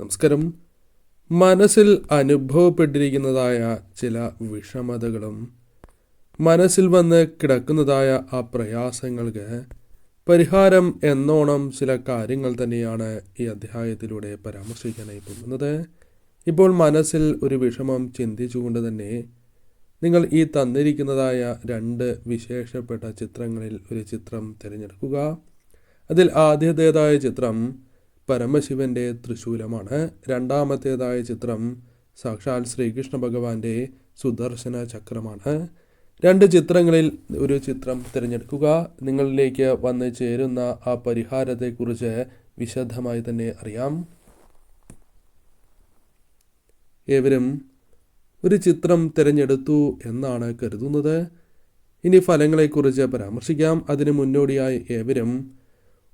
നമസ്കാരം. മനസ്സിൽ അനുഭവപ്പെട്ടിരിക്കുന്നതായ ചില വിഷമതകളും മനസ്സിൽ വന്ന് കിടക്കുന്നതായ ആ പ്രയാസങ്ങൾക്ക് പരിഹാരം എന്നോണം ചില കാര്യങ്ങൾ തന്നെയാണ് ഈ അധ്യായത്തിലൂടെ പരാമർശിക്കാനായി പോകുന്നത്. ഇപ്പോൾ മനസ്സിൽ ഒരു വിഷമം ചിന്തിച്ചുകൊണ്ട് തന്നെ നിങ്ങൾ ഈ തന്നിരിക്കുന്നതായ രണ്ട് വിശേഷപ്പെട്ട ചിത്രങ്ങളിൽ ഒരു ചിത്രം തിരഞ്ഞെടുക്കുക. അതിൽ ആദ്യത്തേതായ ചിത്രം പരമശിവന്റെ തൃശൂലമാണ്. രണ്ടാമത്തേതായ ചിത്രം സാക്ഷാൽ ശ്രീകൃഷ്ണ ഭഗവാന്റെ സുദർശന ചക്രമാണ്. രണ്ട് ചിത്രങ്ങളിൽ ഒരു ചിത്രം തിരഞ്ഞെടുക്കുക. നിങ്ങളിലേക്ക് വന്ന് ചേരുന്ന ആ പരിഹാരത്തെക്കുറിച്ച് വിശദമായി തന്നെ അറിയാം. ഏവരും ഒരു ചിത്രം തിരഞ്ഞെടുത്തു എന്നാണ് കരുതുന്നത്. ഇനി ഫലങ്ങളെക്കുറിച്ച് പരാമർശിക്കാം. അതിനു മുന്നോടിയായി ഏവരും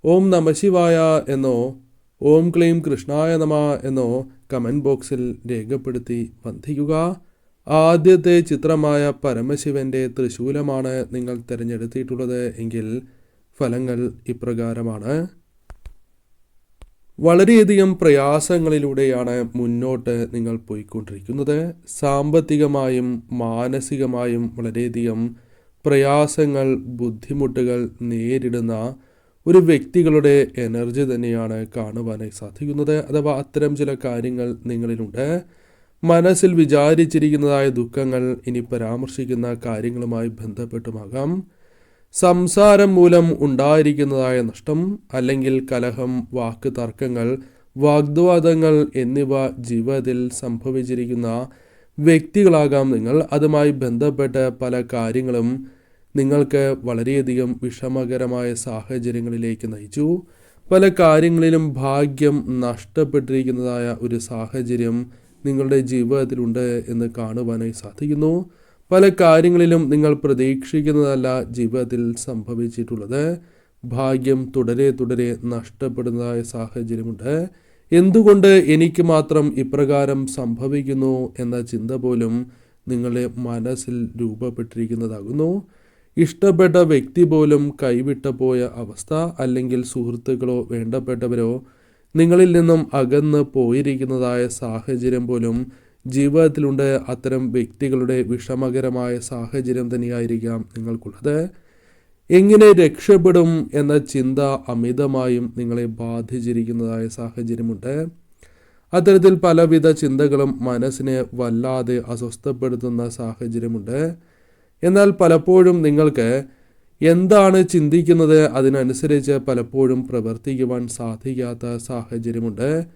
ഓം നമശിവായ എന്നോ ഓം ക്ലീം കൃഷ്ണായ നമ എന്നോ കമന്റ് ബോക്സിൽ രേഖപ്പെടുത്തി വന്ധിക്കുക. ആദ്യത്തെ ചിത്രമായ പരമശിവന്റെ തൃശൂലമാണ് നിങ്ങൾ തിരഞ്ഞെടുത്തിട്ടുള്ളത് എങ്കിൽ ഫലങ്ങൾ ഇപ്രകാരമാണ്. വളരെയധികം പ്രയാസങ്ങളിലൂടെയാണ് മുന്നോട്ട് നിങ്ങൾ പോയിക്കൊണ്ടിരിക്കുന്നത്. സാമ്പത്തികമായും മാനസികമായും വളരെയധികം പ്രയാസങ്ങൾ ബുദ്ധിമുട്ടുകൾ നേരിടുന്ന ഒരു വ്യക്തികളുടെ എനർജി തന്നെയാണ് കാണുവാനായി സാധിക്കുന്നത്. അഥവാ അത്തരം ചില കാര്യങ്ങൾ നിങ്ങളിലുണ്ട്. മനസ്സിൽ വിചാരിച്ചിരിക്കുന്നതായ ദുഃഖങ്ങൾ ഇനി പരാമർശിക്കുന്ന കാര്യങ്ങളുമായി ബന്ധപ്പെട്ടുമാകാം. സംസാരം മൂലം ഉണ്ടായിരിക്കുന്നതായ നഷ്ടം അല്ലെങ്കിൽ കലഹം വാക്ക് തർക്കങ്ങൾ വാഗ്വാദങ്ങൾ എന്നിവ ജീവിതത്തിൽ സംഭവിച്ചിരിക്കുന്ന വ്യക്തികളാകാം നിങ്ങൾ. അതുമായി ബന്ധപ്പെട്ട് പല കാര്യങ്ങളും നിങ്ങൾക്ക് വളരെയധികം വിഷമകരമായ സാഹചര്യങ്ങളിലേക്ക് നയിച്ചു. പല കാര്യങ്ങളിലും ഭാഗ്യം നഷ്ടപ്പെട്ടിരിക്കുന്നതായ ഒരു സാഹചര്യം നിങ്ങളുടെ ജീവിതത്തിലുണ്ട് എന്ന് കാണുവാനായി സാധിക്കുന്നു. പല കാര്യങ്ങളിലും നിങ്ങൾ പ്രതീക്ഷിക്കുന്നതല്ല ജീവിതത്തിൽ സംഭവിച്ചിട്ടുള്ളത്. ഭാഗ്യം തുടരെ തുടരെ നഷ്ടപ്പെടുന്നതായ സാഹചര്യമുണ്ട്. എന്തുകൊണ്ട് എനിക്ക് മാത്രം ഇപ്രകാരം സംഭവിക്കുന്നു എന്ന ചിന്ത പോലും നിങ്ങളുടെ മനസ്സിൽ രൂപപ്പെട്ടിരിക്കുന്നതാകുന്നു. ഇഷ്ടപ്പെട്ട വ്യക്തി പോലും കൈവിട്ട പോയ അവസ്ഥ അല്ലെങ്കിൽ സുഹൃത്തുക്കളോ വേണ്ടപ്പെട്ടവരോ നിങ്ങളിൽ നിന്നും അകന്ന് പോയിരിക്കുന്നതായ സാഹചര്യം പോലും ജീവിതത്തിലുണ്ട്. അത്തരം വ്യക്തികളുടെ വിഷമകരമായ സാഹചര്യം തന്നെയായിരിക്കാം നിങ്ങൾക്കുള്ളത്. എങ്ങനെ രക്ഷപ്പെടും എന്ന ചിന്ത അമിതമായും നിങ്ങളെ ബാധിച്ചിരിക്കുന്നതായ സാഹചര്യമുണ്ട്. അത്തരത്തിൽ പലവിധ ചിന്തകളും മനസ്സിനെ വല്ലാതെ അസ്വസ്ഥപ്പെടുത്തുന്ന സാഹചര്യമുണ്ട്. എന്നാൽ പലപ്പോഴും നിങ്ങൾക്ക് എന്താണ് ചിന്തിക്കുന്നത് അതിനനുസരിച്ച് പലപ്പോഴും പ്രവർത്തിക്കുവാൻ സാധിക്കാത്ത സാഹചര്യമുണ്ട്.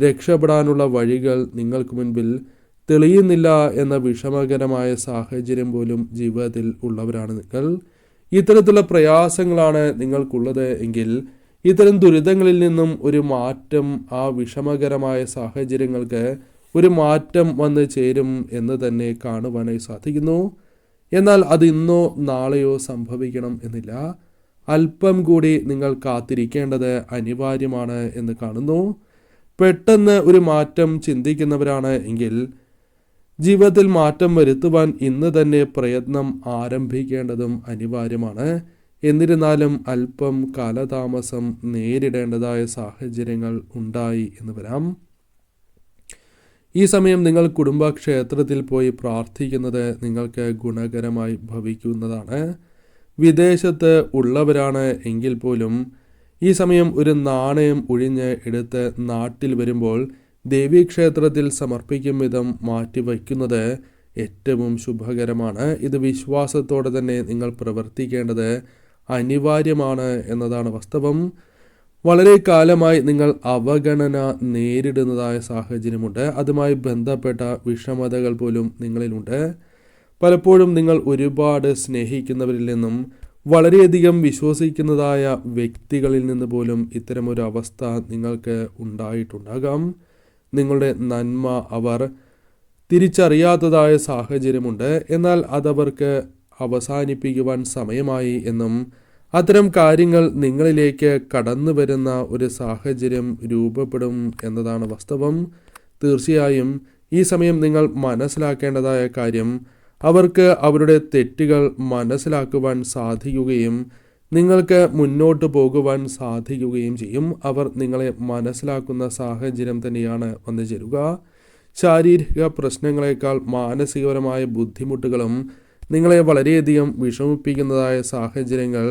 രക്ഷപ്പെടാനുള്ള വഴികൾ നിങ്ങൾക്ക് മുൻപിൽ തെളിയുന്നില്ല എന്ന വിഷമകരമായ സാഹചര്യം പോലും ജീവിതത്തിൽ ഉള്ളവരാണ് നിങ്ങൾ. ഇത്തരത്തിലുള്ള പ്രയാസങ്ങളാണ് നിങ്ങൾക്കുള്ളത് എങ്കിൽ ഇത്തരം ദുരിതങ്ങളിൽ നിന്നും ഒരു മാറ്റം ആ വിഷമകരമായ സാഹചര്യങ്ങൾക്ക് ഒരു മാറ്റം വന്ന് ചേരും എന്ന് തന്നെ കാണുവാനായി സാധിക്കുന്നു. എന്നാൽ അത് ഇന്നോ നാളെയോ സംഭവിക്കണം എന്നില്ല. അല്പം കൂടി നിങ്ങൾ കാത്തിരിക്കേണ്ടത് അനിവാര്യമാണ് എന്ന് കാണുന്നു. പെട്ടെന്ന് ഒരു മാറ്റം ചിന്തിക്കുന്നവരാണ് എങ്കിൽ ജീവിതത്തിൽ മാറ്റം വരുത്തുവാൻ ഇന്ന് തന്നെ പ്രയത്നം ആരംഭിക്കേണ്ടതും അനിവാര്യമാണ്. എന്നിരുന്നാലും അല്പം കാലതാമസം നേരിടേണ്ടതായ സാഹചര്യങ്ങൾ ഉണ്ടായി എന്ന് വരാം. ഈ സമയം നിങ്ങൾ കുടുംബക്ഷേത്രത്തിൽ പോയി പ്രാർത്ഥിക്കുന്നത് നിങ്ങൾക്ക് ഗുണകരമായി ഭവിക്കുന്നതാണ്. വിദേശത്ത് ഉള്ളവരാണ് എങ്കിൽ പോലും ഈ സമയം ഒരു നാണയം ഒഴിഞ്ഞ് എടുത്ത് നാട്ടിൽ വരുമ്പോൾ ദേവീക്ഷേത്രത്തിൽ സമർപ്പിക്കും വിധം മാറ്റിവയ്ക്കുന്നത് ഏറ്റവും ശുഭകരമാണ്. ഇത് വിശ്വാസത്തോടെ തന്നെ നിങ്ങൾ പ്രവർത്തിക്കേണ്ടത് അനിവാര്യമാണ് എന്നതാണ് വാസ്തവം. വളരെ കാലമായി നിങ്ങൾ അവഗണന നേരിടുന്നതായ സാഹചര്യമുണ്ട്. അതുമായി ബന്ധപ്പെട്ട വിഷമതകൾ പോലും നിങ്ങളിലുണ്ട്. പലപ്പോഴും നിങ്ങൾ ഒരുപാട് സ്നേഹിക്കുന്നവരിൽ നിന്നും വളരെയധികം വിശ്വസിക്കുന്നതായ വ്യക്തികളിൽ നിന്ന് പോലും ഇത്തരമൊരു അവസ്ഥ നിങ്ങൾക്ക് ഉണ്ടായിട്ടുണ്ടാകാം. നിങ്ങളുടെ നന്മ അവർ തിരിച്ചറിയാത്തതായ സാഹചര്യമുണ്ട്. എന്നാൽ അതവർക്ക് അവസാനിപ്പിക്കുവാൻ സമയമായി എന്നും അത്തരം കാര്യങ്ങൾ നിങ്ങളിലേക്ക് കടന്നു വരുന്ന ഒരു സാഹചര്യം രൂപപ്പെടും എന്നതാണ് വാസ്തവം. തീർച്ചയായും ഈ സമയം നിങ്ങൾ മനസ്സിലാക്കേണ്ടതായ കാര്യം അവർക്ക് അവരുടെ തെറ്റുകൾ മനസ്സിലാക്കുവാൻ സാധിക്കുകയും നിങ്ങൾക്ക് മുന്നോട്ട് പോകുവാൻ സാധിക്കുകയും ചെയ്യും. അവർ നിങ്ങളെ മനസ്സിലാക്കുന്ന സാഹചര്യം തന്നെയാണ് വന്നു ചേരുക. ശാരീരിക പ്രശ്നങ്ങളെക്കാൾ മാനസികപരമായ ബുദ്ധിമുട്ടുകളും നിങ്ങളെ വളരെയധികം വിഷമിപ്പിക്കുന്നതായ സാഹചര്യങ്ങൾ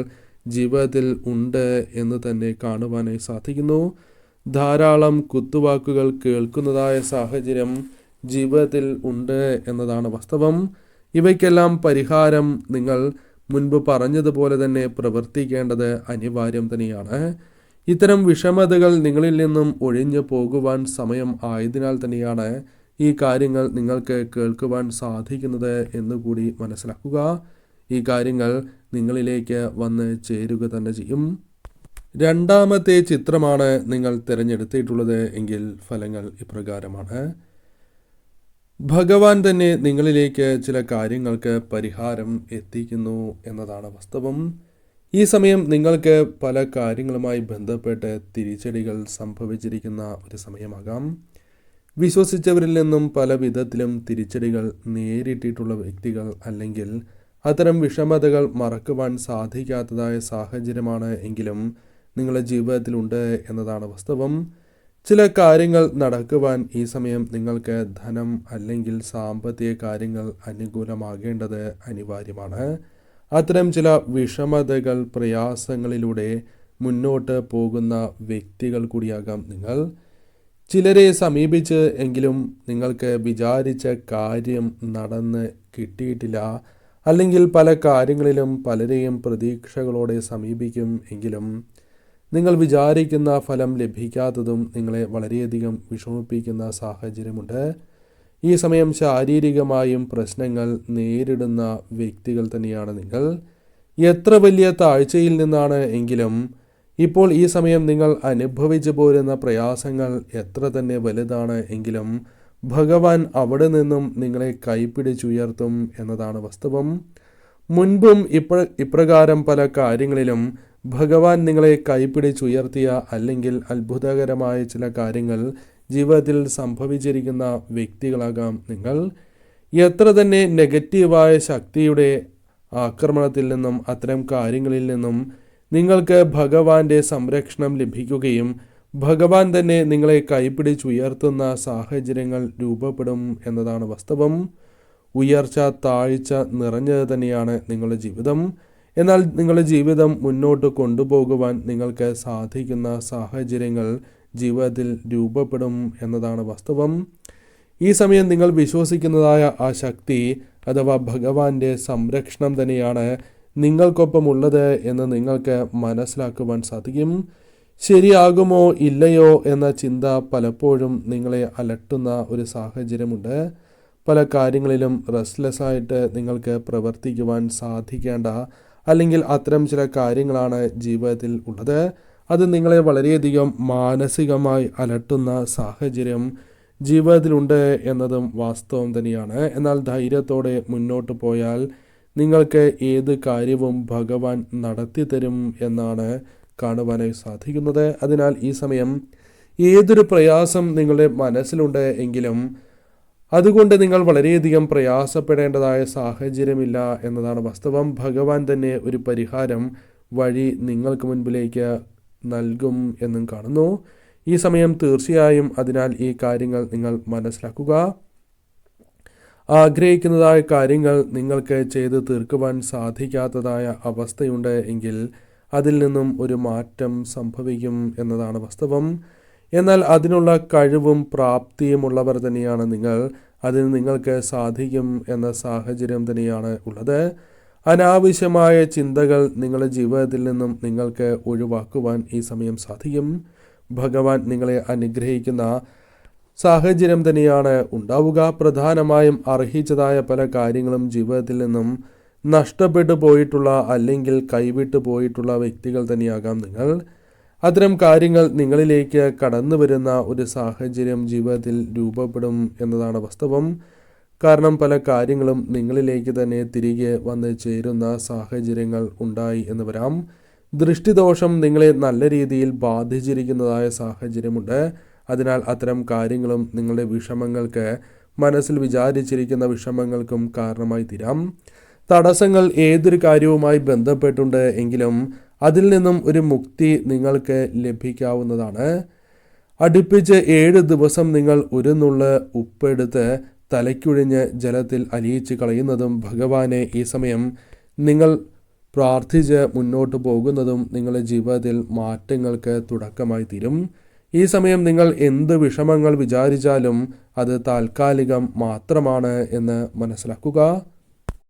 ജീവിതത്തിൽ ഉണ്ട് എന്ന് തന്നെ കാണുവാനായി സാധിക്കുന്നു. ധാരാളം കുത്തുവാക്കുകൾ കേൾക്കുന്നതായ സാഹചര്യം ജീവിതത്തിൽ ഉണ്ട് എന്നതാണ് വാസ്തവം. ഇവയ്ക്കെല്ലാം പരിഹാരം നിങ്ങൾ മുൻപ് പറഞ്ഞതുപോലെ തന്നെ പ്രവർത്തിക്കേണ്ടത് അനിവാര്യം തന്നെയാണ്. ഇത്തരം വിഷമതകൾ നിങ്ങളിൽ നിന്നും ഒഴിഞ്ഞു പോകുവാൻ സമയം ആയതിനാൽ തന്നെയാണ് ഈ കാര്യങ്ങൾ നിങ്ങൾക്ക് കേൾക്കുവാൻ സാധിക്കുന്നത് എന്നുകൂടി മനസ്സിലാക്കുക. ഈ കാര്യങ്ങൾ നിങ്ങളിലേക്ക് വന്ന് ചേരുക തന്നെ ചെയ്യും. രണ്ടാമത്തെ ചിത്രമാണ് നിങ്ങൾ തിരഞ്ഞെടുത്തിട്ടുള്ളത് എങ്കിൽ ഫലങ്ങൾ ഇപ്രകാരമാണ്. ഭഗവാൻ തന്നെ നിങ്ങളിലേക്ക് ചില കാര്യങ്ങൾക്ക് പരിഹാരം എത്തിക്കുന്നു എന്നതാണ് വാസ്തവം. ഈ സമയം നിങ്ങൾക്ക് പല കാര്യങ്ങളുമായി ബന്ധപ്പെട്ട് തിരിച്ചടികൾ സംഭവിച്ചിരിക്കുന്ന ഒരു സമയമാകാം. വിശ്വസിച്ചവരിൽ നിന്നും പല വിധത്തിലും തിരിച്ചടികൾ നേരിട്ടിട്ടുള്ള വ്യക്തികൾ അല്ലെങ്കിൽ അത്തരം വിഷമതകൾ മറക്കുവാൻ സാധിക്കാത്തതായ സാഹചര്യമാണ് എങ്കിലും നിങ്ങളുടെ ജീവിതത്തിലുണ്ട് എന്നതാണ് വാസ്തവം. ചില കാര്യങ്ങൾ നടക്കുവാൻ ഈ സമയം നിങ്ങൾക്ക് ധനം അല്ലെങ്കിൽ സാമ്പത്തിക കാര്യങ്ങൾ അനുകൂലമാകേണ്ടത് അനിവാര്യമാണ്. അത്തരം ചില വിഷമതകൾ പ്രയാസങ്ങളിലൂടെ മുന്നോട്ട് പോകുന്ന വ്യക്തികൾ കൂടിയാകാം നിങ്ങൾ. ചിലരെ സമീപിച്ച് എങ്കിലും നിങ്ങൾക്ക് വിചാരിച്ച കാര്യം നടന്ന് കിട്ടിയിട്ടില്ല. അല്ലെങ്കിൽ പല കാര്യങ്ങളിലും പലരെയും പ്രതീക്ഷകളോടെ സമീപിക്കും എങ്കിലും നിങ്ങൾ വിചാരിക്കുന്ന ഫലം ലഭിക്കാത്തതും നിങ്ങളെ വളരെയധികം വിഷമിപ്പിക്കുന്ന സാഹചര്യമുണ്ട്. ഈ സമയം ശാരീരികമായും പ്രശ്നങ്ങൾ നേരിടുന്ന വ്യക്തികൾ തന്നെയാണ് നിങ്ങൾ. എത്ര വലിയ താഴ്ചയിൽ നിന്നാണ് എങ്കിലും ഇപ്പോൾ ഈ സമയം നിങ്ങൾ അനുഭവിച്ചു പോരുന്ന പ്രയാസങ്ങൾ എത്ര തന്നെ വലുതാണ് എങ്കിലും ഭഗവാൻ അവിടെ നിന്നും നിങ്ങളെ കൈപ്പിടിച്ചുയർത്തും എന്നതാണ് വാസ്തവം. മുൻപും ഇപ്ര ഇപ്രകാരം പല കാര്യങ്ങളിലും ഭഗവാൻ നിങ്ങളെ കൈപ്പിടിച്ചുയർത്തിയ അല്ലെങ്കിൽ അത്ഭുതകരമായ ചില കാര്യങ്ങൾ ജീവിതത്തിൽ സംഭവിച്ചിരിക്കുന്ന വ്യക്തികളാകാം നിങ്ങൾ. എത്ര തന്നെ നെഗറ്റീവായ ശക്തിയുടെ ആക്രമണത്തിൽ നിന്നും അത്തരം കാര്യങ്ങളിൽ നിന്നും നിങ്ങൾക്ക് ഭഗവാന്റെ സംരക്ഷണം ലഭിക്കുകയും ഭഗവാൻ തന്നെ നിങ്ങളെ കൈപ്പിടിച്ചുയർത്തുന്ന സാഹചര്യങ്ങൾ രൂപപ്പെടും എന്നതാണ് വാസ്തവം. ഉയർച്ച താഴ്ച നിറഞ്ഞത് തന്നെയാണ് നിങ്ങളുടെ ജീവിതം. എന്നാൽ നിങ്ങളുടെ ജീവിതം മുന്നോട്ട് കൊണ്ടുപോകുവാൻ നിങ്ങൾക്ക് സാധിക്കുന്ന സാഹചര്യങ്ങൾ ജീവിതത്തിൽ രൂപപ്പെടും എന്നതാണ് വാസ്തവം. ഈ സമയം നിങ്ങൾ വിശ്വസിക്കുന്നതായ ആ ശക്തി അഥവാ ഭഗവാന്റെ സംരക്ഷണം തന്നെയാണ് നിങ്ങൾക്കൊപ്പമുള്ളത് എന്ന് നിങ്ങൾക്ക് മനസ്സിലാക്കുവാൻ സാധിക്കും. ശരിയാകുമോ ഇല്ലയോ എന്ന ചിന്ത പലപ്പോഴും നിങ്ങളെ അലട്ടുന്ന ഒരു സാഹചര്യമുണ്ട്. പല കാര്യങ്ങളിലും റെസ്റ്റ്ലെസ് ആയിട്ട് നിങ്ങൾക്ക് പ്രവർത്തിക്കുവാൻ സാധിക്കേണ്ട അല്ലെങ്കിൽ അത്തരം ചില കാര്യങ്ങളാണ് ജീവിതത്തിൽ ഉള്ളത്. അത് നിങ്ങളെ വളരെയധികം മാനസികമായി അലട്ടുന്ന സാഹചര്യം ജീവിതത്തിലുണ്ട് എന്നതും വാസ്തവം തന്നെയാണ്. എന്നാൽ ധൈര്യത്തോടെ മുന്നോട്ട് പോയാൽ നിങ്ങൾക്ക് ഏത് കാര്യവും ഭഗവാൻ നടത്തി തരും എന്നാണ് കാണുവാനായി സാധിക്കുന്നത്. അതിനാൽ ഈ സമയം ഏതൊരു പ്രയാസം നിങ്ങളുടെ മനസ്സിലുണ്ട് എങ്കിലും അതുകൊണ്ട് നിങ്ങൾ വളരെയധികം പ്രയാസപ്പെടേണ്ടതായ സാഹചര്യമില്ല എന്നതാണ് വാസ്തവം. ഭഗവാൻ തന്നെ ഒരു പരിഹാരം വഴി നിങ്ങൾക്ക് മുൻപിലേക്ക് നൽകും എന്നും കാണുന്നു. ഈ സമയം തീർച്ചയായും അതിനാൽ ഈ കാര്യങ്ങൾ നിങ്ങൾ മനസ്സിലാക്കുക. ആഗ്രഹിക്കുന്നതായ കാര്യങ്ങൾ നിങ്ങൾക്ക് ചെയ്ത് തീർക്കുവാൻ സാധിക്കാത്തതായ അവസ്ഥയുണ്ട് എങ്കിൽ അതിൽ നിന്നും ഒരു മാറ്റം സംഭവിക്കും എന്നതാണ് വാസ്തവം. എന്നാൽ അതിനുള്ള കഴിവും പ്രാപ്തിയുമുള്ളവർ തന്നെയാണ് നിങ്ങൾ. അതിന് നിങ്ങൾക്ക് സാധിക്കും എന്ന സാഹചര്യം തന്നെയാണ് ഉള്ളത്. അനാവശ്യമായ ചിന്തകൾ നിങ്ങളുടെ ജീവിതത്തിൽ നിന്നും നിങ്ങൾക്ക് ഒഴിവാക്കുവാൻ ഈ സമയം സാധിക്കും. ഭഗവാൻ നിങ്ങളെ അനുഗ്രഹിക്കുന്ന സാഹചര്യം തന്നെയാണ് ഉണ്ടാവുക. പ്രധാനമായും അർഹിച്ചതായ പല കാര്യങ്ങളും ജീവിതത്തിൽ നിന്നും നഷ്ടപ്പെട്ടു പോയിട്ടുള്ള അല്ലെങ്കിൽ കൈവിട്ടു പോയിട്ടുള്ള വ്യക്തികൾ തന്നെയാകാം നിങ്ങൾ. അത്തരം കാര്യങ്ങൾ നിങ്ങളിലേക്ക് കടന്നു വരുന്ന ഒരു സാഹചര്യം ജീവിതത്തിൽ രൂപപ്പെടും എന്നതാണ് വാസ്തവം. കാരണം പല കാര്യങ്ങളും നിങ്ങളിലേക്ക് തന്നെ തിരികെ വന്ന് ചേരുന്ന സാഹചര്യങ്ങൾ ഉണ്ടായി എന്ന് വരാം. ദൃഷ്ടിദോഷം നിങ്ങളെ നല്ല രീതിയിൽ ബാധിച്ചിരിക്കുന്നതായ സാഹചര്യമുണ്ട്. അതിനാൽ അത്തരം കാര്യങ്ങളും നിങ്ങളുടെ വിഷമങ്ങൾക്ക് മനസ്സിൽ വിചാരിച്ചിരിക്കുന്ന വിഷമങ്ങൾക്കും കാരണമായി തീരാം. തടസ്സങ്ങൾ ഏതൊരു കാര്യവുമായി ബന്ധപ്പെട്ടുണ്ട് എങ്കിലും അതിൽ നിന്നും ഒരു മുക്തി നിങ്ങൾക്ക് ലഭിക്കാവുന്നതാണ്. അടുപ്പിച്ച് ഏഴ് ദിവസം നിങ്ങൾ ഒരു നുള്ള ഉപ്പെടുത്ത് തലയ്ക്കുഴിഞ്ഞ് ജലത്തിൽ അലിയിച്ച് കളയുന്നതും ഭഗവാനെ ഈ സമയം നിങ്ങൾ പ്രാർത്ഥിച്ച് മുന്നോട്ട് പോകുന്നതും നിങ്ങളുടെ ജീവിതത്തിൽ മാറ്റങ്ങൾക്ക് തുടക്കമായി തീരും. ഈ സമയം നിങ്ങൾ എന്ത് വിഷമങ്ങൾ വിചാരിച്ചാലും അത് താൽക്കാലികം മാത്രമാണ് എന്ന് മനസ്സിലാക്കുക.